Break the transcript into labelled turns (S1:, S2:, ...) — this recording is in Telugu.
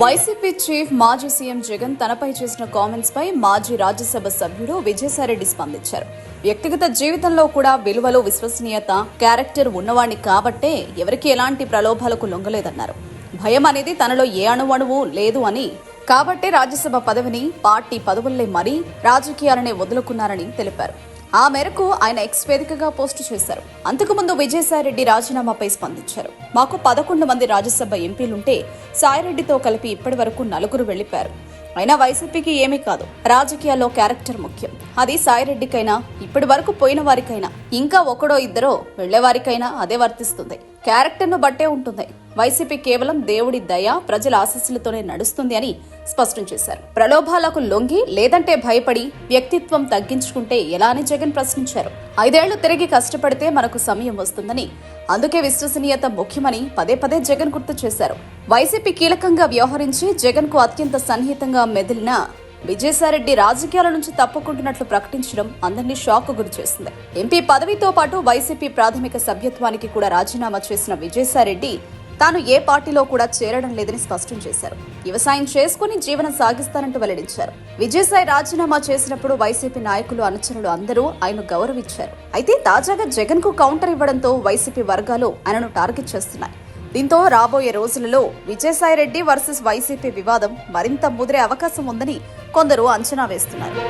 S1: వైసీపీ చీఫ్ మాజీ సీఎం జగన్ తనపై చేసిన కామెంట్స్ పై మాజీ రాజ్యసభ సభ్యుడు విజయసాయిరెడ్డి స్పందించారు. వ్యక్తిగత జీవితంలో కూడా విలువలు విశ్వసనీయత క్యారెక్టర్ ఉన్నవాణ్ణి కాబట్టే ఎవరికి ఎలాంటి ప్రలోభాలకు లొంగలేదన్నారు. భయం అనేది తనలో ఏ అణువణువు లేదు అని కాబట్టే రాజ్యసభ పదవిని పార్టీ పదవుల్లే మరీ రాజకీయాలనే వదులుకున్నారని తెలిపారు. ఆ మేరకు ఆయన ఎక్స్ వేదికగా పోస్టు చేశారు. అంతకుముందు విజయసాయిరెడ్డి రాజీనామాపై స్పందించారు. మాకు పదకొండు మంది రాజ్యసభ ఎంపీలుంటే సాయిరెడ్డితో కలిపి ఇప్పటి వరకు నలుగురు వెళ్ళిపారు అయినా వైసీపీకి ఏమీ కాదు. రాజకీయాల్లో క్యారెక్టర్ ముఖ్యం. అది సాయిరెడ్డికైనా ఇప్పటి వరకు పోయిన వారికైనా ఇంకా ఒకడో ఇద్దరో వెళ్ళేవారికైనా అదే వర్తిస్తుంది. క్యారెక్టర్ను బట్టే ఉంటుంది. వైసీపీ కేవలం దేవుడి దయ ప్రజల ఆశీస్సులతోనే నడుస్తుంది అని స్పష్టం చేశారు. ప్రలోభాలకు లొంగి లేదంటే భయపడి వ్యక్తిత్వం తగ్గించుకుంటే ఎలా అని జగన్ ప్రశ్నించారు. ఐదేళ్ళు తిరిగి కష్టపడితే మనకు సమయం వస్తుందని అందుకే విశ్వసనీయత ముఖ్యమని పదే పదే జగన్ గుర్తు చేశారు. వైసీపీ కీలకంగా వ్యవహరించి జగన్కు అత్యంత సన్నిహితంగా మెదిలిన విజయసాయిరెడ్డి రాజకీయాల నుంచి తప్పుకుంటున్నట్లు ప్రకటించడం అందరినీ షాక్ గురి చేసింది. ఎంపీ పదవితో పాటు వైసీపీ ప్రాథమిక సభ్యత్వానికి కూడా రాజీనామా చేసిన విజయసాయిరెడ్డి తాను ఏ పార్టీలో కూడా చేరడం లేదని స్పష్టం చేశారు. వ్యవసాయం చేసుకుని జీవనం సాగిస్తానంటూ వెల్లడించారు. విజయసాయి రాజీనామా చేసినప్పుడు వైసీపీ నాయకులు అనుచరులు అందరూ ఆయన గౌరవించారు. అయితే తాజాగా జగన్కు కౌంటర్ ఇవ్వడంతో వైసీపీ వర్గాలు ఆయనను టార్గెట్ చేస్తున్నాయి. దీంతో రాబోయే రోజులలో విజయసాయిరెడ్డి వర్సెస్ వైసీపీ వివాదం మరింత ముదిరే అవకాశం ఉందని కొందరు అంచనా వేస్తున్నారు.